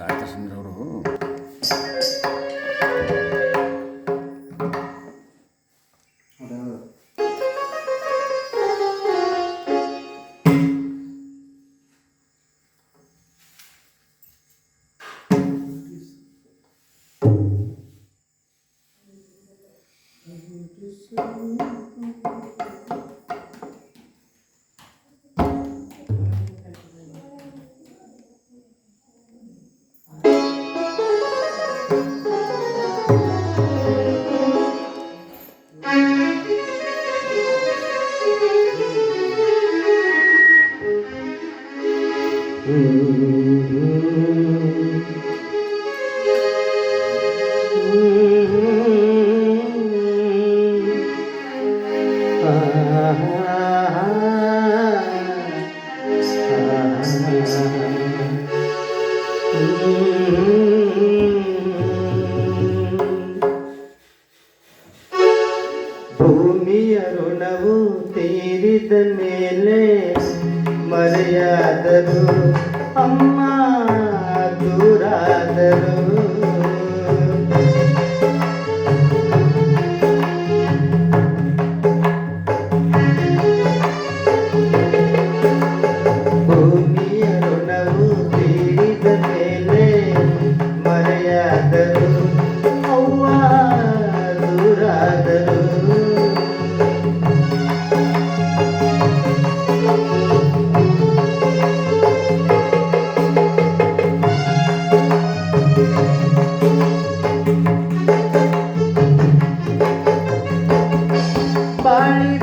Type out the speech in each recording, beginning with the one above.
ರಾಜಚಂದ್ರ ಅವರು ಭೂಮಿಯ ಋಣವು ತೀರಿದ ಮೇಲೆ ಮರೆಯಾದರು ಅಮ್ಮ ದೂರಾದರು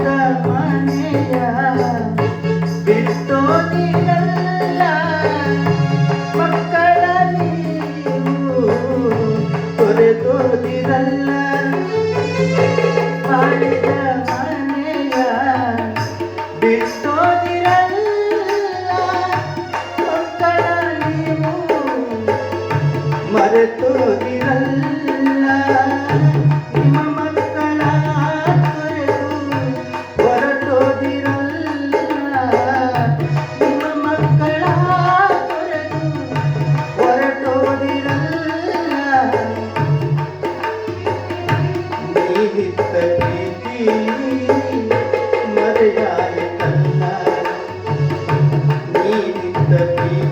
ಕಮನೆಯ ಬಿಟ್ಟೋ ನೀ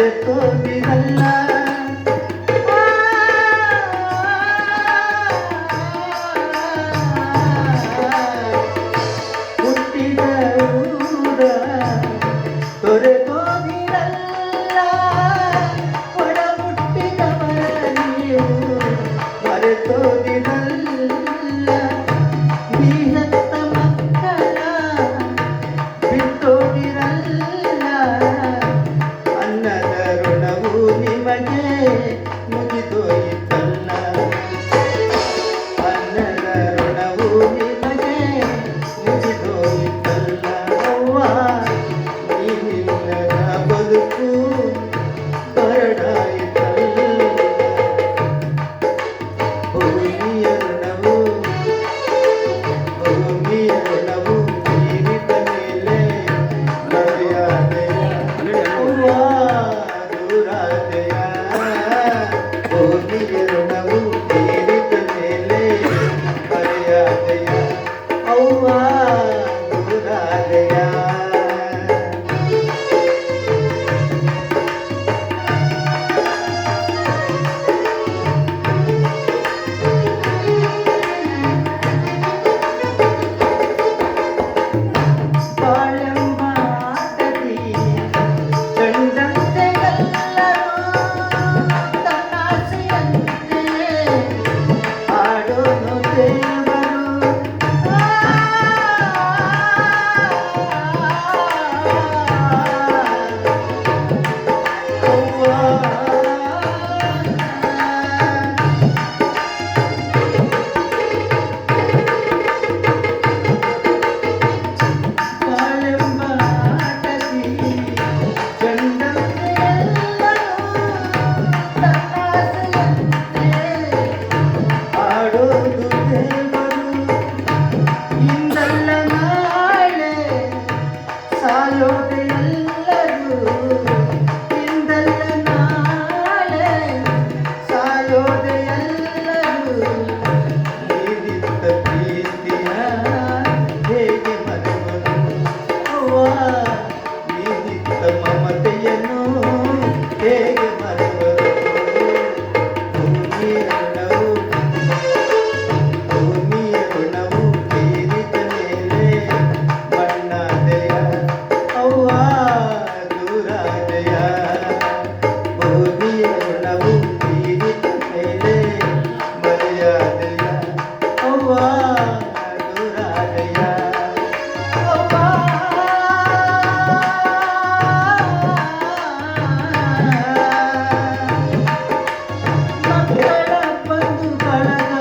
மலர் தோன்றி Amen.